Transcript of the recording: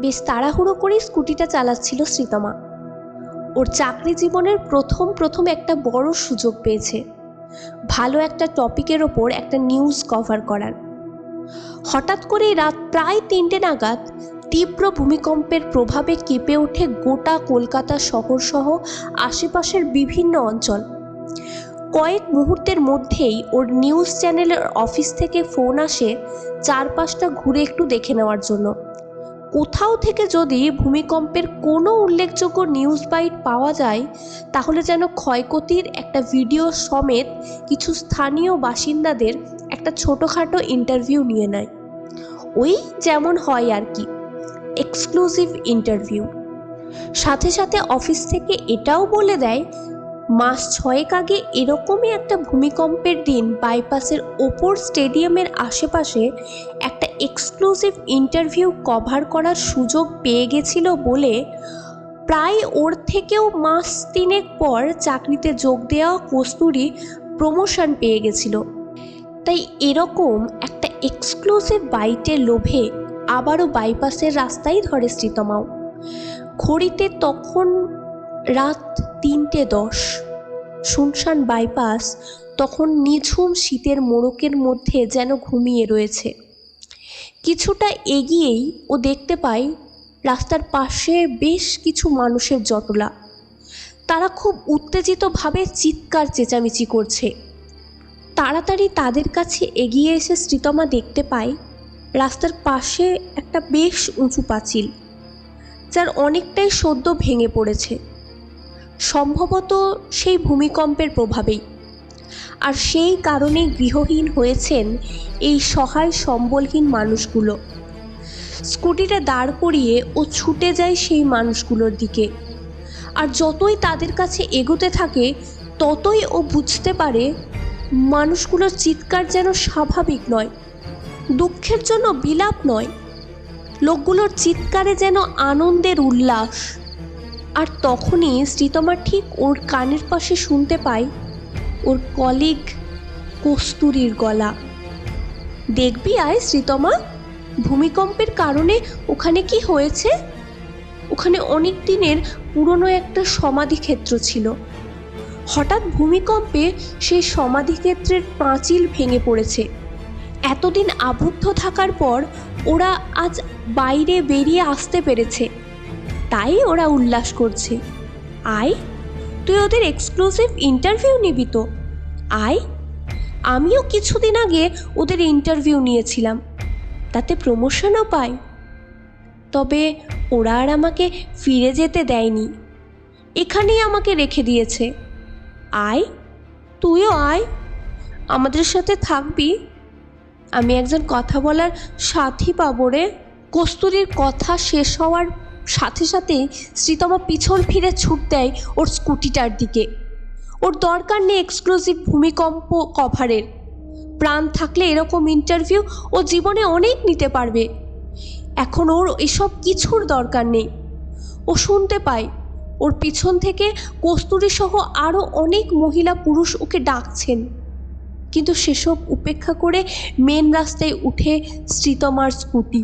বেশ তাড়াহুড়ো করেই স্কুটিটা চালাচ্ছিল শ্রীতমা। ওর চাকরি জীবনের প্রথম প্রথম একটা বড় সুযোগ পেয়েছে। ভালো একটা টপিকের ওপর একটা নিউজ কভার করার। হঠাৎ করেই রাত প্রায় তিনটে নাগাদ তীব্র ভূমিকম্পের প্রভাবে কেঁপে ওঠে গোটা কলকাতা শহর সহ আশেপাশের বিভিন্ন অঞ্চল। কয়েক মুহূর্তের মধ্যেই ওর নিউজ চ্যানেলের অফিস থেকে ফোন আসে চারপাশটা ঘুরে একটু দেখে নেওয়ার জন্য। কোথাও থেকে যদি ভূমিকম্পের কোনো উল্লেখযোগ্য নিউজ বাইট পাওয়া যায়, তাহলে যেন ক্ষয়ক্ষতির একটা ভিডিও সমেত কিছু স্থানীয় বাসিন্দাদের একটা ছোটোখাটো ইন্টারভিউ নিয়ে নেয়। ওই যেমন হয় আর কি এক্সক্লুসিভ ইন্টারভিউ সাথে সাথে অফিস থেকে এটাও বলে দেয় মাস ছয়েক আগে এরকমই একটা ভূমিকম্পের দিন বাইপাসের ওপর স্টেডিয়ামের আশেপাশে একটা এক্সক্লুসিভ ইন্টারভিউ কভার করার সুযোগ পেয়ে গেছিল বলে প্রায় ওর থেকেও মাস তিনেক পর চাকরিতে যোগ দেওয়া কস্তুরি প্রমোশন পেয়ে গেছিল। তাই এরকম একটা এক্সক্লুসিভ বাইটের লোভে আবারও বাইপাসের রাস্তাই ধরে শ্রীতমাও ঘড়িতে তখন রাত তিনটে দশ। শুনশান বাইপাস তখন নিঝুম শীতের মোড়কের মধ্যে যেন ঘুমিয়ে রয়েছে। কিছুটা এগিয়েই ও দেখতে পায় রাস্তার পাশে বেশ কিছু মানুষের জটলা। তারা খুব উত্তেজিতভাবে চিৎকার চেঁচামেচি করছে। তাড়াতাড়ি তাদের কাছে এগিয়ে এসে শ্রীতমা দেখতে পায় রাস্তার পাশে একটা বেশ উঁচু পাঁচিল, যার অনেকটাই সদ্য ভেঙে পড়েছে। সম্ভবত সেই ভূমিকম্পের প্রভাবেই। আর সেই কারণেই গৃহহীন হয়েছেন এই সহায় সম্বলহীন মানুষগুলো। স্কুটিটা দাঁড় করিয়ে ও ছুটে যায় সেই মানুষগুলোর দিকে। আর যতই তাদের কাছে এগোতে থাকে, ততই ও বুঝতে পারে মানুষগুলোর চিৎকার যেন স্বাভাবিক নয়, দুঃখের জন্য বিলাপ নয়। লোকগুলোর চিৎকারে যেন আনন্দের উল্লাস। আর তখনই শ্রীতমা ঠিক ওর কানের পাশে শুনতে পায় ওর কলিগ কস্তুরীর গলা। দেখবি আয় শ্রীতমা ভূমিকম্পের কারণে ওখানে কি হয়েছে? ওখানে অনেক দিনের পুরনো একটা সমাধিক্ষেত্র ছিল। হঠাৎ ভূমিকম্পে সেই সমাধিক্ষেত্রের পাঁচিল ভেঙে পড়েছে। এতদিন আবদ্ধ থাকার পর ওরা আজ বাইরে বেরিয়ে আসতে পেরেছে। তাই ওরা উল্লাস করছে। আয় তুই ওদের এক্সক্লুসিভ ইন্টারভিউ নিবি তো। আয় আমিও কিছুদিন আগে ওদের ইন্টারভিউ নিয়েছিলাম। তাতে প্রমোশনও পাই। তবে ওরা আর আমাকে ফিরে যেতে দেয়নি। এখানেই আমাকে রেখে দিয়েছে। আয় তুইও আয়। আমাদের সাথে থাকবি। আমি একজন কথা বলার সাথী পাবো রে। কস্তুরীর কথা শেষ হওয়ার সাথে সাথে শ্রীতমা পিছন ফিরে ছুট দেয় ওর স্কুটিটার দিকে। ওর দরকার নেই এক্সক্লুসিভ ভূমিকম্প কভারের প্রাণ থাকলে এরকম ইন্টারভিউ ও জীবনে অনেক নিতে পারবে। এখন ওর এসব কিছুর দরকার নেই। ও শুনতে পায়। ওর পিছন থেকে কস্তুরী সহ আরও অনেক মহিলা পুরুষ ওকে ডাকছেন। কিন্তু সেসব উপেক্ষা করে মেন রাস্তায় উঠে শ্রীতমার স্কুটি।